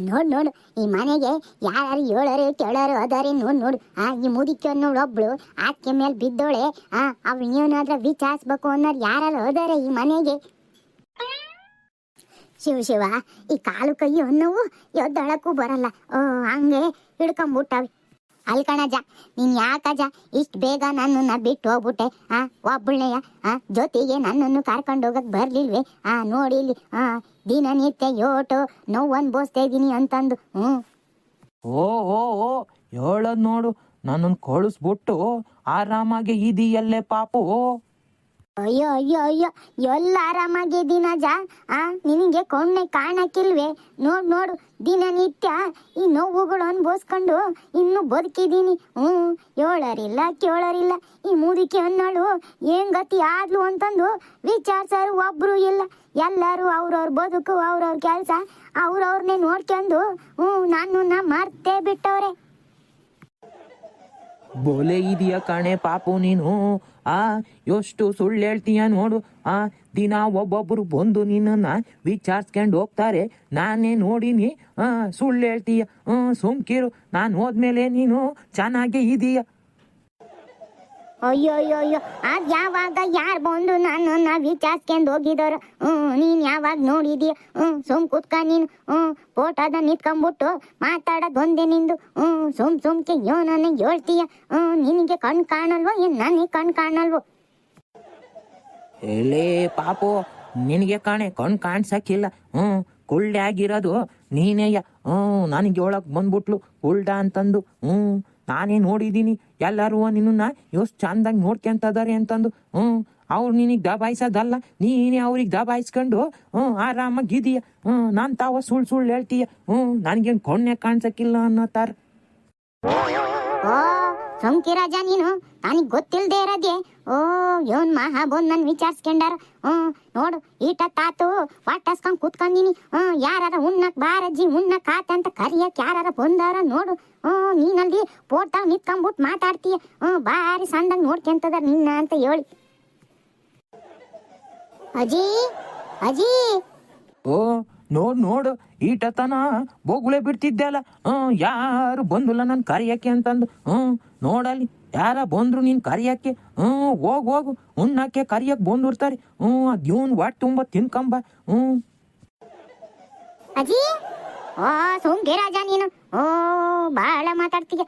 ನೋಡ್, ನೋಡು, ಈ ಮನೆಗೆ ಯಾರು ಏಳರು, ಕೇಳರು ಅದಾರಿ ನೋಡ್, ನೋಡು. ಆ, ಈ ಮುದಿಕೆ ನೋಡು ಒಬ್ಳು, ಆಕೆ ಮೇಲೆ ಬಿದ್ದೋಳೆ. ಆ, ಅವ್ ಏನಾದ್ರ ವಿಚಾರಿಸ್ಬೇಕು ಅನ್ನೋರು ಯಾರು ಅದಾರೆ ಈ ಮನೆಗೆ? ಶಿವ ಶಿವ, ಈ ಕಾಲು ಕೈ ಅನ್ನೋವು ಎದ್ದಳಕ್ಕೂ ಬರಲ್ಲ. ಓ, ಹಂಗೆ ಹಿಡ್ಕೊಂಬಿಟ್ಟವೆ. ಅಲ್ಲಿ ಕಣಜ ನೀನ್ ಯಾಕಜ? ಇಷ್ಟ ಬೇಗ ನನ್ನನ್ನ ಬಿಟ್ಟು ಹೋಗ್ಬಿಟ್ಟೆ ಆ ಒಬ್ಬಳನೆಯ ಆ, ಜೊತೆಗೆ ನನ್ನನ್ನು ಕರ್ಕೊಂಡು ಹೋಗಕ್ ಬರ್ಲಿಲ್ವೇ? ಆ ನೋಡಿ ಇಲ್ಲಿ ಆ, ದಿನನಿತ್ಯ ಯೋಟು ನೋವು ಅನ್ಭವಿಸ್ತಾ ಇದ್ದೀನಿ ಅಂತಂದು, ಹ್ಮ್. ಓ ಓ ಓ, ಹೇಳದ್ ನೋಡು ನನ್ನನ್ನು ಕಳಿಸ್ಬಿಟ್ಟು ಆರಾಮಾಗಿ ಇದೀಯಲ್ಲೇ ಪಾಪು. ಅಯ್ಯೋ ಅಯ್ಯೋ ಅಯ್ಯೋ, ಎಲ್ಲ ಆರಾಮಾಗಿದ್ದೀನ ಜಾ ಆ, ನಿನಗೆ ಕೊಣ್ಣೆ ಕಾಣಕ್ಕಿಲ್ವೇ? ನೋಡ್, ನೋಡು, ದಿನನಿತ್ಯ ಈ ನೋವುಗಳು ಅನ್ಭವಿಸ್ಕೊಂಡು ಇನ್ನು ಬದುಕಿದ್ದೀನಿ. ಹ್ಞೂ, ಏಳರಿಲ್ಲ, ಕೇಳೋರಿಲ್ಲ, ಈ ಮುದುಕಿ ಅನ್ನೋಳು ಏನ್ ಗತಿ ಆದ್ಲು ಅಂತಂದು ವಿಚಾರಿಸೋರು ಒಬ್ರು ಇಲ್ಲ. ಎಲ್ಲರೂ ಅವ್ರವ್ರ ಬದುಕು, ಅವ್ರವ್ರ ಕೆಲಸ ಅವ್ರವ್ರನ್ನೇ ನೋಡ್ಕೊಂಡು, ಹ್ಞೂ ನಾ ಮರ್ತೇ ಬಿಟ್ಟವ್ರೆ. ಬೋಲೆ ಇದೆಯಾ ಕಾಣೆ ಪಾಪು ನೀನು. ಆ, ಎಷ್ಟು ಸುಳ್ಳು ಹೇಳ್ತೀಯ ನೋಡು. ಆ, ದಿನ ಒಬ್ಬೊಬ್ಬರು ಬಂದು ನಿನ್ನನ್ನ ವಿಚಾರಿಸ್ಕೊಂಡು ಹೋಗ್ತಾರೆ. ನಾನೇ ನೋಡಿನಿ. ಸುಳ್ಳು ಹೇಳ್ತೀಯ. ಸುಮ್ಕಿರು. ನಾನು ಹೋದ್ಮೇಲೆ ನೀನು ಚೆನ್ನಾಗೇ ಇದೀಯ. ಅಯ್ಯೋ ಅಯ್ಯೋ ಅಯ್ಯೋ ಅದ್ ಯಾವಾಗ ಯಾರು ಬಂದು ನನ್ನನ್ನ ವಿಚಾರಿಸ್ಕೊಂಡು ಹೋಗಿದಾರ? ಹ್ಮ್, ನೀನ್ ಯಾವಾಗ ನೋಡಿದೀಯ? ಹ್ಮ್, ಸುಮ್ ಕುತ್ಕ ನೀನು. ಹ್ಮ್, ಫೋಟೋದ ನಿತ್ಕೊಂಡ್ಬಿಟ್ಟು ಮಾತಾಡೋದ್ ಒಂದೆ ನಿಂದು. ಹ್ಮ್, ಸುಮ್ ಸುಮ್ಕೆ ಯೋ ನನ್ನ ಹೇಳ್ತೀಯ? ಹ್ಮ್, ನಿನಗೆ ಕಣ್ ಕಾಣಲ್ವೋ ಏನ್ ನನಗೆ ಕಣ್ ಕಾಣಲ್ವೋ? ಎಲೇ ಪಾಪು, ನಿನಗೆ ಕಾಣೆ ಕಣ್ ಕಾಣ್ಸಕ್ಕಿಲ್ಲ. ಹ್ಮ್ ಕುಳ್ಳೆ ಆಗಿರೋದು ನೀನೇಯ ಹ್ಮ್, ನನಗೆ ಹೇಳಕ್ ಬಂದ್ಬಿಟ್ಲು. ಕುಳ್ಳ ಅಂತಂದು ಹ್ಞೂ ನಾನೇ ನೋಡಿದ್ದೀನಿ. ಎಲ್ಲರೂ ನಿನ್ನ ಎಷ್ಟು ಚಂದಾಗಿ ನೋಡ್ಕೊಂತದಾರೆ ಅಂತಂದು ಹ್ಞೂ ಅವ್ರು ನಿನಗೆ ದಬಾಯಿಸೋದಲ್ಲ, ನೀನೇ ಅವ್ರಿಗೆ ದಬಾಯಿಸ್ಕೊಂಡು, ಹ್ಮ್ ಆರಾಮಾಗಿದೀಯ ಹ್ಞೂ ನಾನು ತಾವ ಸುಳ್ಳು ಸುಳ್ಳು ಹೇಳ್ತೀಯ. ಹ್ಞೂ ನನಗೇನು ಕೊಣ್ಣೆ ಕಾಣ್ಸಕ್ಕಿಲ್ಲ ಅನ್ನೋತಾರ ಓ ಸೋಂಕಿರಾಜ ನೀನು ನನಗೆ ಗೊತ್ತಿಲ್ದೇ ಇರೋದೆ ಓ ಇವನ್ ಮಹಾ ಬಂದ್ ನನ್ ವಿಚಾರಿಸ್ಕೊಂಡಾರ. ಹ್ಮ್ ನೋಡು, ಈಟ ತಾತು ವಾಟಸ್ಕೊಂಡ್ ಕೂತ್ಕೊಂಡಿನಿ. ಹ್ಮ್ ಯಾರಾರ ಉಣ್ಣಕ್ ಬಾರಜ್ಜಿ, ಉಣ್ಣಕ್ ಆತ ಅಂತ ಕರಿಯಕ್ ಯಾರಾರ ಬಂದಾರ ನೋಡು. ಹ್ಮ್ ನೀನಲ್ಲಿ ಪೋರ್ತಾಗ ನಿಂತ್ಕೊಂಡ್ಬಿಟ್ಟು ಮಾತಾಡ್ತೀಯ. ಹ್ಮ್ ಬಾರಿ ಸಣ್ಣದಾಗ ನೋಡ್ಕೊಂತದ ನಿನ್ನ ಅಂತ ಹೇಳಿ. ಅಜಿ ಅಜಿ. ಓ, ನೋಡ್, ನೋಡು ಈಟತನ ಬೋಗುಳೆ ಬಿಡ್ತಿದ್ದೆ ಅಲ್ಲ. ಹ್ಮ್ ಯಾರು ಬಂದಿಲ್ಲ ನನ್ ಕರಿಯಕ್ಕೆ ಅಂತಂದು. ಹ್ಮ್ ನೋಡಲ್ಲಿ ಯಾರ ಬಂದ್ರು ನೀನು ಕರಿಯಕ್ಕೆ? ಹ್ಞೂ, ಹೋಗ್, ಹೋಗು. ಉಣ್ಣಕ್ಕೆ ಕರಿಯಕ್ ಬಂದಿರ್ತಾರೆ ಹ್ಮ್ ಅದ್ಯೂನ್ ವಾಟ್ ತುಂಬ ತಿನ್ಕಂಬ. ಹ್ಮ್ ಅಜ್ಜಿ, ಓ ರಾಜ ನೀನು. ಓ, ಬಾಳ ಮಾತಾಡ್ತೀಯ.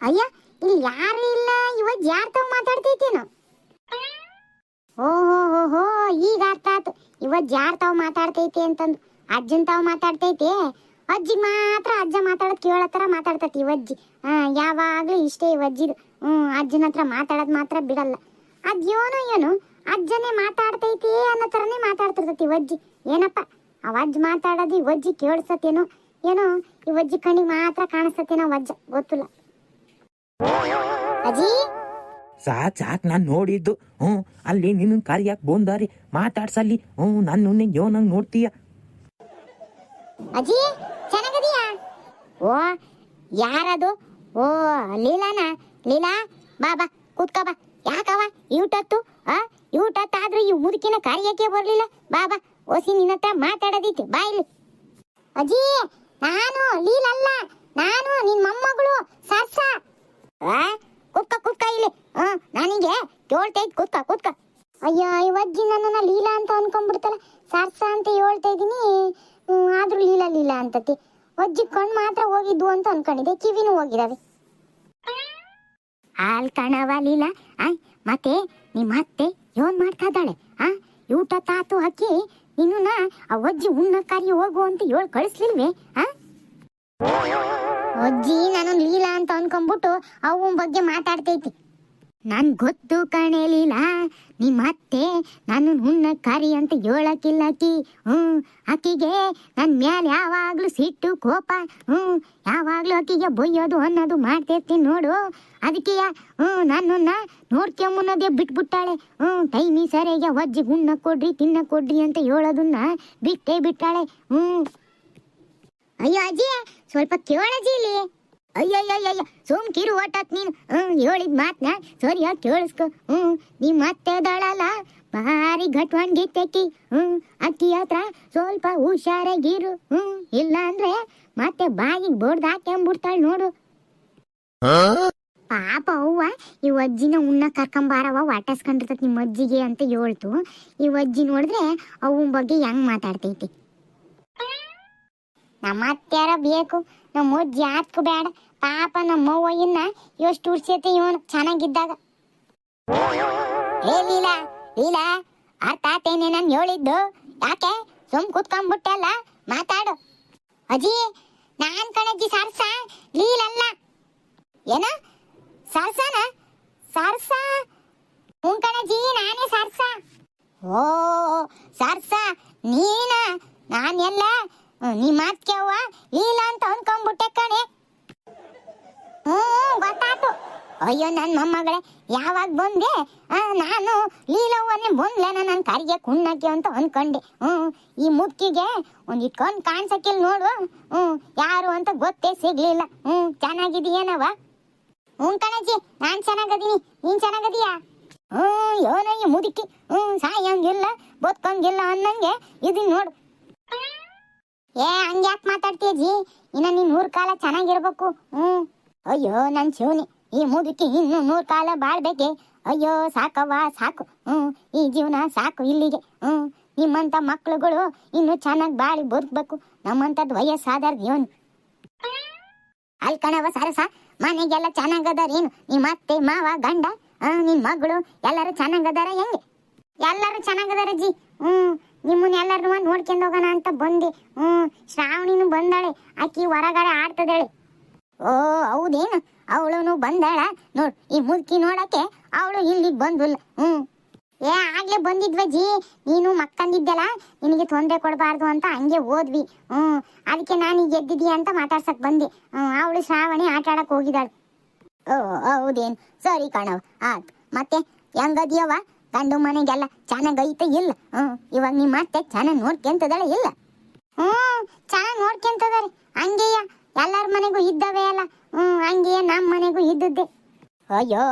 ಅಯ್ಯ, ಇಲ್ಲಿ ಯಾರು ಇಲ್ಲ? ಇವತ್ ಯಾರ್ ತಾವ್ ಮಾತಾಡ್ತೈತೇನು ಓಹೋ, ಹೋ ಹೋ, ಈಗ ಅರ್ಥ ಆತು ಇವತ್ ಯಾರ್ ತಾವ್ ಮಾತಾಡ್ತೈತಿ ಅಂತಂದು. ಅಜ್ಜನ್ ತಾವ್ ಮಾತಾಡ್ತೈತಿ. ಅಜ್ಜಿ ಮಾತ್ರ ಅಜ್ಜ ಮಾತಾಡೋದು ಕೇಳೋ ಮಾತಾಡ್ತೇತಿ ಈ ಅಜ್ಜಿ. ಹಾ ಯಾವಾಗ್ಲೂ ಇಷ್ಟೇ ಇವಜ್ಜಿದು ಹ್ಮ್ ಅಜ್ಜನ ಹತ್ರ ಮಾತಾಡೋದ್ ಮಾತ್ರ ಬಿಡಲ್ಲ. ಅದ್ಯೋನೋ ಏನು ಅಜ್ಜನೇ ಮಾತಾಡ್ತೈತಿ ಅನ್ನೋ ಥರನೇ ಮಾತಾಡ್ತಿರ್ತತಿ ಅಜ್ಜಿ. ಏನಪ್ಪ ಅವಜ್ಜ ಮಾತಾಡೋದು ಇವಜ್ಜಿ ಕೇಳಿಸತ್ತೇನೋ? ಏನೋ ಅಜ್ಜಿ ಕಣ್ಣಿಗೆ ಮಾತ್ರ ಕಾಣಿಸ್ತೇನೋ ವಜ್ಜ ಗೊತ್ತಿಲ್ಲ. ಅಜ್ಜಿ? ಸಾಕ್ ಸಾಕ್ ನಾನ್ ನೋಡಿದ್ದು. ಹ್ಮ್ ಅಲ್ಲಿ ನಿನ್ನ ಯಾಕೆ ಬಂದಾರಿ? ಮಾತಾಡ್ಸಲ್ಲಿ. ಹ್ಮ್ ನನ್ನ ಯೋನಂಗ್ ನೋಡ್ತೀಯ. ಅಜ್ಜಿ? ಓ, ಯಾರದು? ಓ, ಲೀಲಾನ? ಲೀಲಾ, ಬಾ ಬಾ, ಕೂತ್ಕೋ, ಬಾ. ಯಾಕವ ಯೂಟತ್ತು, ಆ? ಯೂಟತ್ತು ಆದ್ರೂ ಈ ಮುದುಕಿನ ಕಾರ್ಯಕ್ಕೆ ಬರಲಿಲ್ಲ? ಬಾ ಬಾ. ಓಸಿ ನಿನ್ನ ಹತ್ರ ಮಾತಾಡೋದಿತ್ತು. ಬಾ ಇಲ್ಲಿ. ಅಜ್ಜಿ ನಾನು ಲೀಲಲ್ಲ. ನಾನು ನಿನ್ ಮೊಮ್ಮಗಳು ಸರ್ಸ. ಕುತ್ಕ ಕುತ್ಕ ಇಲ್ಲಿ. ಹಾ ನನಗೆ ಕೇಳ್ತೈತ್ ಕುತ್ಕ ಕುತ್ಕ. ಅಯ್ಯೋ, ಇವಜ್ಜಿ ನನ್ನನ್ನ ಲೀಲಾ ಅಂತ ಅನ್ಕೊಂಡ್ಬಿಡ್ತಲ್ಲ ಸರ್ಸ ಅಂತ ಹೇಳ್ತಾ ಇದೀನಿ ಆದ್ರೂ ಲೀಲಾ ಲೀಲಾ ಅಂತತಿ. ಅಜ್ಜಿ ಕಣ್ ಮಾತ್ರ ಹೋಗಿದ್ವು ಅಂತ ಅನ್ಕೊಂಡಿದ್ದೆ, ಕಿವಿನೂ ಹೋಗಿದಾವೆ ಹಾಲ್ ಕಣವಲಿಲ್ಲ ಆಯ್, ಮತ್ತೆ ನಿಮ್ಮ ಅತ್ತೆ ಯೋನ್ ಮಾಡ್ತಾ ಆ, ಊಟ ತಾತು ಹಾಕಿ ನಿನ್ನ ಆ ಅಜ್ಜಿ ಉಣ್ಣ ಕರಿ ಹೋಗು ಅಂತ ಹೇಳಿ ಕಳಿಸ್ಲಿಲ್ವೇ, ಆ? ಅಜ್ಜಿ, ನಾನು ಲೀಲಾ ಅಂತ ಅನ್ಕೊಂಡ್ಬಿಟ್ಟು ಅವನ ಬಗ್ಗೆ ಮಾತಾಡ್ತೈತಿ. ನನ್ ಗೊತ್ತು ಕಣೆ ಲೀಲಾ. ನಿಮ್ಮ ಅತ್ತೆ ನಾನು ಹುಣ್ಣ ಕರಿ ಅಂತ ಹೇಳಕ್ಕಿಲ್ಲ ಆಕಿ ಹ್ಮ್ ಆಕಿಗೆ ನನ್ನ ಮ್ಯಾಲ ಯಾವಾಗ್ಲೂ ಸಿಟ್ಟು, ಕೋಪ. ಹ್ಮ್, ಯಾವಾಗ್ಲೂ ಆಕಿಗೆ ಬೊಯ್ಯೋದು ಅನ್ನೋದು ಮಾಡ್ತಿರ್ತೀನಿ ನೋಡು. ಅದಕ್ಕೆ ಹ್ಮ್, ನನ್ನನ್ನ ನೋಡ್ಕೊಂಬನ್ನೋದೇ ಬಿಟ್ಬಿಟ್ಟಾಳೆ. ಹ್ಮ್, ಟೈಮಿ ಸರಿಯಾಗಿ ಒಜ್ಜಿ ಹುಣ್ಣ ಕೊಡ್ರಿ, ತಿನ್ನ ಕೊಡ್ರಿ ಅಂತ ಹೇಳೋದನ್ನ ಬಿಟ್ಟೇ ಬಿಟ್ಟಾಳೆ. ಹ್ಮ್. ಅಯ್ಯೋ ಅಜ್ಜಿ, ಸ್ವಲ್ಪ ಕೇಳಜ್ಜಿ ಇಲ್ಲಿ. ಅಯ್ಯಯ್ಯಯ್ಯ ಸುಮ್ ಕಿರು ಒಟ್ಟತ್ ನೀನು. ಹ್ಮ್ ಹೇಳಿದ್ ಮಾತ್ನ ಸರಿಯಾಗಿ ಕೇಳಿಸ್ಕೊ. ಹ್ಮ್ ನೀ ಅತ್ತೆ ದಳಲ್ಲ ಭಾರಿ ಘಟ್ವಾನ್ ಗೀತಕ್ಕಿ ಹ್ಮ್ ಅಕ್ಕಿ ಹತ್ರ ಸ್ವಲ್ಪ ಹುಷಾರಾಗಿರು. ಹ್ಮ್ ಇಲ್ಲ ಮತ್ತೆ ಬಾಯಿಗೆ ಬೋರ್ಡ್ ಹಾಕ್ಯಂಬಿಡ್ತಾಳೆ ನೋಡು. ಪಾಪ ಅವ್ವ ಈ ಅಜ್ಜಿನ ಉಣ್ಣ ಕರ್ಕೊಂಬಾರವ ವಾಟಸ್ಕೊಂಡಿರ್ತೈತಿ ನಿಮ್ಮ ಅಜ್ಜಿಗೆ ಅಂತ ಹೇಳ್ತು. ಈ ಅಜ್ಜಿ ನೋಡಿದ್ರೆ ಅವನ್ ಬಗ್ಗೆ ಹೆಂಗ್ ಮಾತಾಡ್ತೈತಿ? ನಮ್ಮ ಅತ್ಯಾರ ಬೇಕು. ನಮ್ಮ ಅಜ್ಜಿ ಆತ್ಕು ಬೇಡ ಪಾಪ ನಮ್ಮ ಅವ್ವ ಇನ್ನ ಎಷ್ಟು ಉಡ್ಸೈತಿ ಇವನು ಚೆನ್ನಾಗಿದ್ದಾಗ. ಏ ಲೀಲಾ ಲೀಲಾ ಅರ್ಥ ಆತೇನೆ ನಾನು ಹೇಳಿದ್ದು. ಯಾಕೆ? ಸುಮ್ ಕುತ್ಕೊಂಡ್ಬಿಟ್ಟಲ್ಲ? ಮಾತಾಡು. ಅಜ್ಜಿ, ನಾನ್ ಕಣಜ್ಜಿ ಸರ್ಸ? ಲೀಲಲ್ಲ. ಏನ? ಸರ್ಸನ? ಸರ್ಸ? ಹ್ಞೂ ಕಣಜ್ಜಿ, ನಾನೇ ಸರ್ಸ. ಓ, ಸರ್ಸ, ನೀನ? ನಾನೆಲ್ಲ ನಿಮ್ಮ ಮಾತ್ ಅವ್ವ ಲೀಲಾ ಅಂತ ಅನ್ಕೊಂಡ್ಬಿಟ್ಟೆ ಕಣೆ. ಹ್ಞೂ ಗೊತ್ತಾತು. ಅಯ್ಯೋ ನನ್ನ ಮೊಮ್ಮಗಳೇ, ಯಾವಾಗ ಬಂದೆ? ನಾನು ಲೀಲವ್ವನ್ನೇ ಬಂದ್ಲೇನ ನನ್ನ ಕರಿಗೆ ಕುಣ್ಣಕ್ಕೆ ಅಂತ ಅನ್ಕೊಂಡೆ. ಹ್ಞೂ ಈ ಮುಕ್ಕಿಗೆ ಒಂದು ಇಟ್ಕೊಂಡು ಕಾಣ್ಸಕ್ಕಿಲ್ಲ ನೋಡು. ಹ್ಞೂ ಯಾರು ಅಂತ ಗೊತ್ತೇ ಸಿಗ್ಲಿಲ್ಲ. ಹ್ಞೂ ಚೆನ್ನಾಗಿದೀಯನವ ಹ್ಞೂ ಕಣಜ್ಜಿ, ನಾನು ಚೆನ್ನಾಗದೀನಿ. ನೀನು ಚೆನ್ನಾಗದೀಯಾ? ಹ್ಞೂ ಈ ಮುದುಕಿ. ಹ್ಞೂ ಸಾಯಂಗಿಲ್ಲ ಬದುಕಂಗಿಲ್ಲ ಅನ್ನಂಗೆ. ಇದನ್ನ ನೋಡು. ಏ, ಹಂಗ್ಯಾಕ್ ಮಾತಾಡ್ತೀಯ ಜಿ ಇನ್ನ ನೀನ್ ನೂರ್ ಕಾಲ ಚೆನ್ನಾಗಿರ್ಬೇಕು. ಹ್ಮ್. ಅಯ್ಯೋ, ನನ್ ಶಿವನಿ, ಈ ಮುದುಕಿ ಇನ್ನು ನೂರ್ ಕಾಲ ಬಾಳ್ಬೇಕೆ? ಅಯ್ಯೋ, ಸಾಕವ್ವ, ಸಾಕು. ಹ್ಮ್, ಈ ಜೀವನ ಸಾಕು ಇಲ್ಲಿಗೆ. ಹ್ಮ್, ನಿಮ್ಮಂತ ಮಕ್ಳುಗಳು ಇನ್ನು ಚೆನ್ನಾಗಿ ಬಾಳಿ ಬದುಕ್ಬೇಕು. ನಮ್ಮಂತದ್ ವಯಸ್ಸಾದಾರ ಜೀವನ್ ಅಲ್ ಕಣವ ಸರಸ, ಮನೆಗೆಲ್ಲ ಚೆನ್ನಾಗದಾರ ಏನು? ನಿಮ್ಮ ಅತ್ತೆ, ಮಾವ, ಗಂಡ? ನಿನ್ ಮಗಳು ಎಲ್ಲರೂ ಚೆನ್ನಾಗದಾರ ಹೆಂಗೆ? ಎಲ್ಲರೂ ಚೆನ್ನಾಗದಾರ ಜಿ. ಹ್ಮ್. ನಿಮ್ಮನ್ನ ಎಲ್ಲರನ್ನೂ ನೋಡ್ಕೊಂಡು ಹೋಗೋಣ ಅಂತ ಬಂದೆ. ಹ್ಮ್, ಶ್ರಾವಣಿನು ಬಂದಾಳೆ. ಆಕಿ ಹೊರಗಡೆ ಆಡ್ತದಾಳೆ ಓ, ಹೌದೇನು? ಅವಳು ಬಂದಾಳ? ನೋಡ್, ಈ ಮುದುಕಿ ನೋಡಕ್ಕೆ ಅವಳು ಇಲ್ಲಿಗೆ ಬಂದಿಲ್ಲ. ಹ್ಮ್. ಏ, ಆಗ್ಲೇ ಬಂದಿದ್ವಜ್ಜಿ ನೀನು ಮಕ್ಕಂದಿದ್ದೆಲ್ಲ, ನಿನಗೆ ತೊಂದರೆ ಕೊಡಬಾರ್ದು ಅಂತ ಹಂಗೆ ಹೋದ್ವಿ. ಹ್ಮ್, ಅದಕ್ಕೆ ನಾನು ಈಗ ಎದ್ದಿದ್ದೀಯ ಅಂತ ಮಾತಾಡ್ಸಕ್ ಬಂದೆ. ಹ್ಮ್, ಅವಳು ಶ್ರಾವಣಿ ಆಟ ಆಡಕ್ ಹೋಗಿದ್ದಾಳೆ. ಓ, ಹೌದೇನು? ಸರಿ ಕಣವ ಆತ್ ಮತ್ತೆ ಹೆಂಗದಿಯವ ಗಂಡು ಮನೆಗೆಲ್ಲ ಚೆನ್ನಾಗೈತೆ ಇಲ್ಲ. ಹ್ಮ್, ಇವಾಗ ನಿಮ್ಮ ಅತ್ತೆ ಚೆನ್ನಾಗಿ ನೋಡ್ಕೊಂತದಳೆ ಇಲ್ಲ. ಹ್ಮ್ ಚೆನ್ನಾಗಿ ನೋಡ್ಕೊಂತದಾರೆ ಹಂಗೆಯ? ಎಲ್ಲರ ಮನೆಗೂ ಇದ್ದವೇ ಅಲ್ಲ. ಹ್ಮ್, ಹಂಗೆಯ? ನಮ್ಮ ಮನೆಗೂ ಇದ್ದದ್ದೆ. ಅಯ್ಯೋ,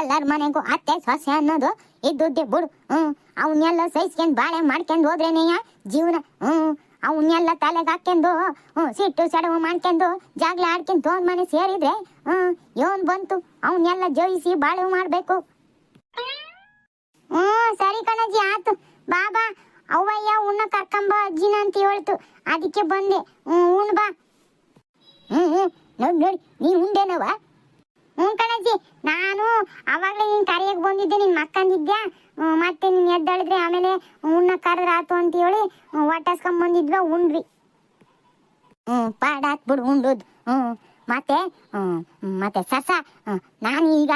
ಎಲ್ಲರ ಮನೆಗೂ ಅತ್ತೆ ಸೊಸೆ ಅನ್ನೋದು ಇದ್ದುದ್ದೆ ಬಿಡು. ಹ್ಮ್ ಅವನ್ನೆಲ್ಲ ಸಹಿಸ್ಕೊಂಡ್ ಬಾಳೆ ಮಾಡ್ಕೊಂಡು ಹೋದ್ರೇನೆಯ ಜೀವನ? ಹ್ಮ್ ಅವನ್ನೆಲ್ಲ ತಲೆಗೆ ಹಾಕ್ಕೊಂಡು, ಹ್ಮ್, ಸಿಟ್ಟು ಸಡವು ಮಾಡ್ಕೊಂಡು ಜಾಗ್ಲ ಆಡ್ಕೊಂಡು ತೋನ್ ಮನೆ ಸೇರಿದ್ರೆ, ಹ್ಮ್ ಇವನ್ ಬಂತು. ಅವನ್ನೆಲ್ಲ ಜೋಯಿಸಿ ಬಾಳೆ ಮಾಡ್ಬೇಕು. ಹ್ಮ್ ಸರಿ ಕಣಜ್ಜಿ ಆತು ಬಾಬಾ ಅವ್ವಯ್ಯ ಉಣ್ಣ ಕರ್ಕಂಬ ಅಜ್ಜಿನ ಅಂತ ಹೇಳ್ತು. ಅದಕ್ಕೆ ಬಂದೆ. ಹ್ಮ್ ಉಣ್ ಬಾ. ಹ್ಮ್ ಹ್ಮ್. ನೋಡಿ ನೋಡಿ ನೀನ್ ಉಂಡೇನವ ಹ್ಞೂ ಕಣಜ್ಜಿ ನಾನು ಅವಾಗಲೇ ನೀನು ಕರೆಯಕ್ಕೆ ಬಂದಿದ್ದೆ. ನಿನ್ನ ಮಕ್ಕಂದಿದ್ಯಾ ಮತ್ತೆ ನೀನು ಎದ್ದಾಳಿದ್ರೆ ಆಮೇಲೆ ಉಣ್ಣ ಕರೆದ್ರ ಆತು ಅಂತ ಹೇಳಿ ಒಟ್ಟಸ್ಕೊಂಡ್ ಬಂದಿದ್ವ ಉಂಡ್ವಿ ಹ್ಞೂ ಪಾಡಾತ್ ಬಿಡು ಉಂಡೋದು. ಹ್ಞೂ ಮತ್ತೆ ಹ್ಮ್, ಮತ್ತೆ ಸಸ ನಾನು ಈಗ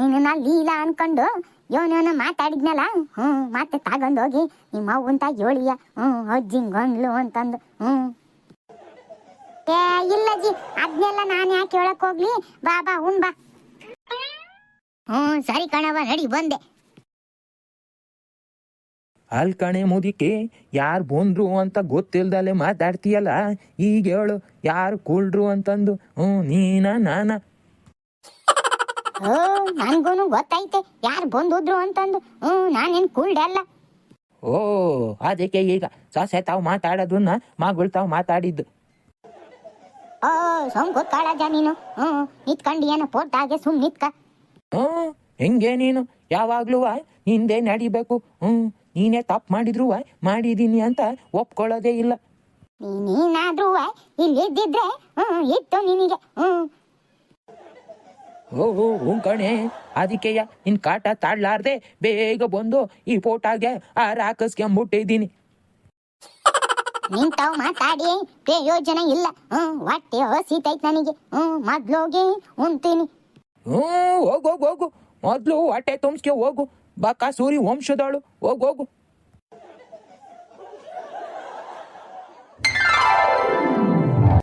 ನಿನ್ನ ಲೀಲಾ ಅನ್ಕೊಂಡು ಯೋನೇನೋ ಮಾತಾಡಿದ್ನಲ್ಲ? ಹ್ಞೂ ಮತ್ತೆ ತಗೊಂಡೋಗಿ ನಿಮ್ಮ ಅವ್ವಂತ ಹೇಳಿಯ ಹ್ಞೂ ಅಜ್ಜಿಂಗ್ ಗಂಡ್ಲು ಅಂತಂದು ಹ್ಞೂ ಏ, ಇಲ್ಲ ಜಿ ಅದನ್ನೆಲ್ಲ ನಾನು ಯಾಕೆ ಹೇಳಕ್ ಹೋಗ್ಲಿ? ಬಾ ಬಾ ಬಾ. ಹ್ಞೂ ಸರಿ ಕಣವ ನಡಿ, ಬಂದೆ. ಅಲ್ ಕಣೆ ಮುದಿಕೆ, ಯಾರು ಬಂದ್ರು ಅಂತ ಗೊತ್ತಿಲ್ದಲೆ ಮಾತಾಡ್ತೀಯಲ್ಲ? ಈಗ ಹೇಳು, ಯಾರು ಕೂಳ್ರು ಅಂತಂದು ಹ್ಞೂ ನೀನ, ನಾನ? ನನ್ಗೂನು ಗೊತ್ತೈತೆ. ಯಾರು ಬಂದಿದ್ರು ಅಂತಂದು. ಹ್ಞೂ ನಾನೇನ್ ಕೂಲ್ಡಲ್ಲ ಅಲ್ಲ. ಓ ಅದಕ್ಕೆ ಈಗ ಸೊಸೆ ತಾವು ಮಾತಾಡೋದನ್ನ ಮಗಳು ತಾವು ಮಾತಾಡಿದ್ದು. ಓ ಸೋಂಕು ಕಾಳಜ ನೀನು. ಹ್ಞೂ ನಿತ್ಕೊಂಡು ಏನೋ ಪೋರ್ತಾಗೆ ಸುಮ್ ನಿತ್ಕ. ಹ್ಞೂ ಹೆಂಗೆ ನೀನು? ಯಾವಾಗ್ಲೂ ಹಿಂದೆ ನಡಿಬೇಕು. ಹ್ಞೂ ನೀನೇ ತಪ್ಪು ಮಾಡಿದ್ರು ಮಾಡಿದೀನಿ ಅಂತ ಒಪ್ಕೊಳ್ಳೋದೇ ಇಲ್ಲ. ನೀನಾದ್ರೂ ಇಲ್ಲಿ ಇದ್ದಿದ್ರೆ ಹ್ಞೂ ಇತ್ತು ನಿನಗೆ. ಹ್ಞೂ ಓ ಹ್ಞೂ ಕಣೆ ಅದಕ್ಕೆಯ ನಿನ್ ಕಾಟ ತಾಳ್ಲಾರ್ದೆ ಬೇಗ ಬಂದು ಈ ಫೋಟಾಗೆ ಆರ ನಿನ್ ನಿಂತಾವ್ ಮಾತಾಡಿ ಪ್ರಯೋಜನ ಇಲ್ಲ. ಹ್ಮ್ ಹೊಟ್ಟೆ ಹಸಿತೈತ್ ನನಗೆ. ಹ್ಮ್ ಮೊದ್ಲೋಗಿ ಉಣ್ತೀನಿ. ಹ್ಞೂ ಹೋಗು ಹೋಗು ಹೋಗು. ಮೊದಲು ಹೊಟ್ಟೆ ತುಂಬಿಸ್ಕೆ ಹೋಗು. ಸೂರಿ ವಂಶದವಳು. ಹೋಗು ಹೋಗು.